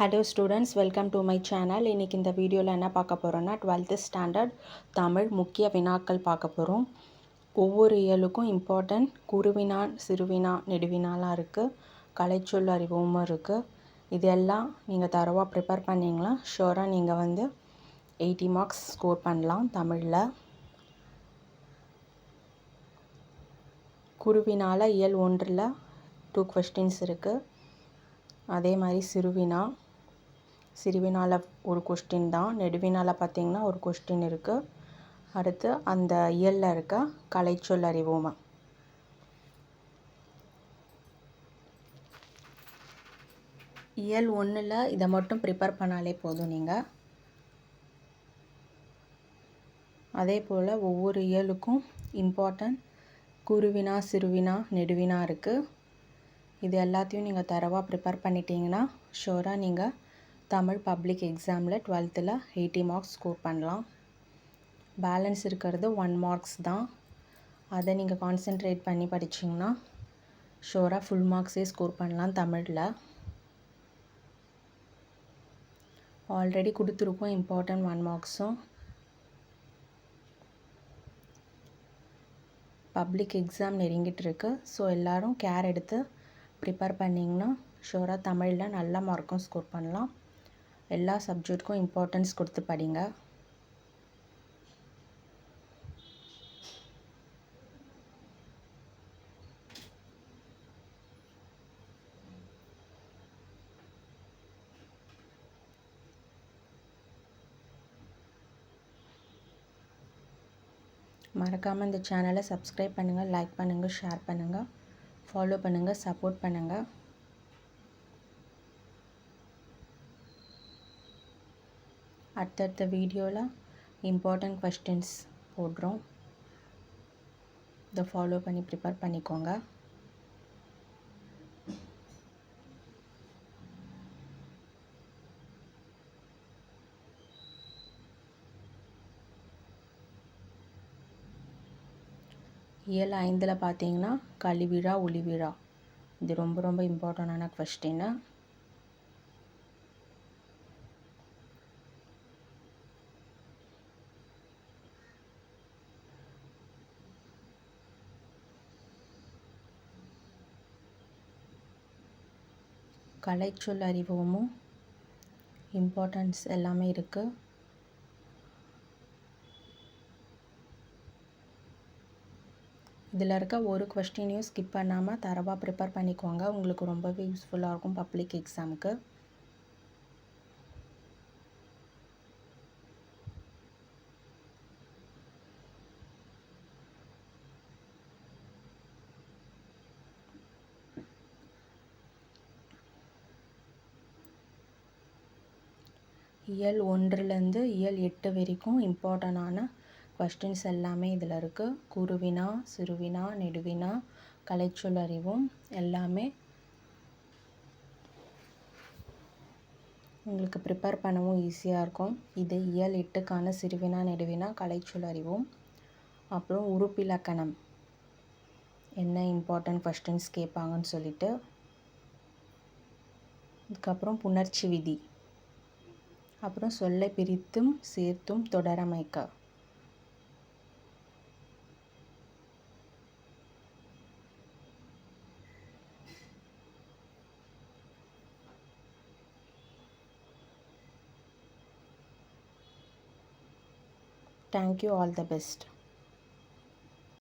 Hello students welcome to my channel இன்றைக்கி இந்த வீடியோவில் என்ன பார்க்க போகிறோன்னா டுவெல்த்து ஸ்டாண்டர்ட் தமிழ் முக்கிய வினாக்கள் பார்க்க போகிறோம் ஒவ்வொரு இயலுக்கும் இம்பார்ட்டன்ட் குருவினா சிறுவினா நெடுவினாலாம் இருக்குது கலைச்சொல் அறிவும் இருக்குது இதெல்லாம் நீங்கள் தரவாக ப்ரிப்பேர் பண்ணிங்களா? ஷோராக நீங்கள் வந்து எயிட்டி மார்க்ஸ் ஸ்கோர் பண்ணலாம் தமிழில். குருவினால் இயல் ஒன்றில் டூ கொஸ்டின்ஸ் இருக்குது அதே மாதிரி சிறுவினா சிறுவினால் ஒரு கொஸ்டின் தான். நெடுவினால் பார்த்திங்கன்னா ஒரு கொஸ்டின் இருக்குது அடுத்து அந்த இயலில் இருக்க கலைச்சொல் அறிவோம்? இயல் ஒன்றில் இதை மட்டும் ப்ரிப்பேர் பண்ணாலே போதும் நீங்கள் அதே போல் ஒவ்வொரு இயலுக்கும் இம்பார்ட்டன்ட் குருவினா சிறுவினா நெடுவினா இருக்குது இது எல்லாத்தையும் நீங்கள் தரவாக ப்ரிப்பேர் பண்ணிட்டீங்கன்னா ஷோராக நீங்கள் தமிழ் பப்ளிக் எக்ஸாமில் டுவெல்த்தில் எயிட்டி மார்க்ஸ் ஸ்கோர் பண்ணலாம். பேலன்ஸ் இருக்கிறது ஒன் மார்க்ஸ் தான். அதை நீங்கள் கான்சென்ட்ரேட் பண்ணி படிச்சிங்கன்னா ஷோராக ஃபுல் மார்க்ஸே ஸ்கோர் பண்ணலாம் தமிழில். ஆல்ரெடி கொடுத்துருக்கோம் இம்பார்ட்டன்ட் ஒன் மார்க்ஸும் பப்ளிக் எக்ஸாம் நெருங்கிட்டு இருக்கு. ஸோ எல்லோரும் கேர் எடுத்து ப்ரிப்பேர் பண்ணிங்கன்னா ஷோராக தமிழில் நல்ல மார்க்கும் ஸ்கோர் பண்ணலாம். எல்லா சப்ஜெக்ட்க்கும் இம்பார்ட்டன்ஸ் கொடுத்து படிங்க. மறக்காமல் இந்த சேனலை சப்ஸ்கிரைப் பண்ணுங்கள் லைக் பண்ணுங்கள் ஷேர் பண்ணுங்கள் ஃபாலோ பண்ணுங்கள் சப்போர்ட் பண்ணுங்கள் அடுத்தடுத்த வீடியோவில் இம்பார்ட்டண்ட் கொஸ்டின்ஸ் போடுறோம். இதை ஃபாலோ பண்ணி ப்ரிப்பேர் பண்ணிக்கோங்க. இயல் ஐந்தில் பார்த்தீங்கன்னா கழிவிழா ஒளிவிழா. இது ரொம்ப ரொம்ப இம்பார்ட்டண்டான கொஸ்டின்னு கலைச்சொல் அறிவோமும் இம்பார்ட்டன்ஸ் எல்லாமே இருக்குது இதில் இருக்க ஒரு கொஸ்டினையும் ஸ்கிப் பண்ணாமல் தரவாக ப்ரிப்பேர் பண்ணிக்கோங்க. உங்களுக்கு ரொம்பவே யூஸ்ஃபுல்லாக இருக்கும் பப்ளிக் எக்ஸாமுக்கு இயல் ஒன்றுலேருந்து இயல் எட்டு வரைக்கும் இம்பார்ட்டண்டான கொஸ்டின்ஸ் எல்லாமே இதில் இருக்குது குருவினா சிறுவினா நெடுவினா கலைச்சொல் அறிவும் எல்லாமே உங்களுக்கு ப்ரிப்பேர் பண்ணவும் ஈஸியாக இருக்கும். இது இயல் எட்டுக்கான சிறுவினா நெடுவினா கலைச்சொல் அறிவும் அப்புறம் உறுப்பிலக்கணம் என்ன இம்பார்ட்டன்ட் கொஸ்டின்ஸ் கேட்பாங்கன்னு சொல்லிட்டு. அதுக்கப்புறம் புணர்ச்சி விதி. அப்புறம் சொல்லை பிரித்தும் சேர்த்தும் தொடரமைக்க thank you all the best.